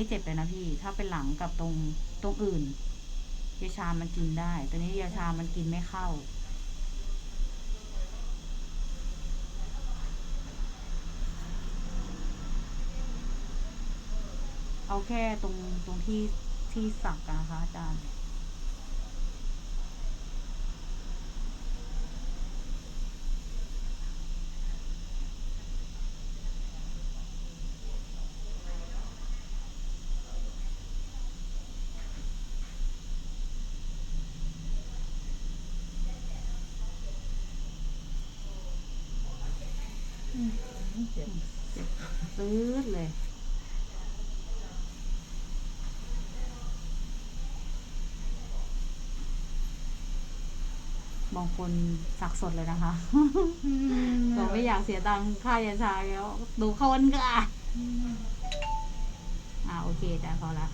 ไม่เจ็บเลยนะพี่ ถ้าเป็นหลังกับตรงตรงอื่นยาชามันกินได้ ตอนนี้ยาชามันกินไม่เข้า เอาแค่ตรงตรงที่ที่สักนะคะอาจารย์ เจ็บซื้อดเลยบางคนสักสดเลยนะคะบอกไม่อยากเสียตังค่ายาชาแล้ว ดูคนก็อะอ่าโอเคอาจารย์พอละ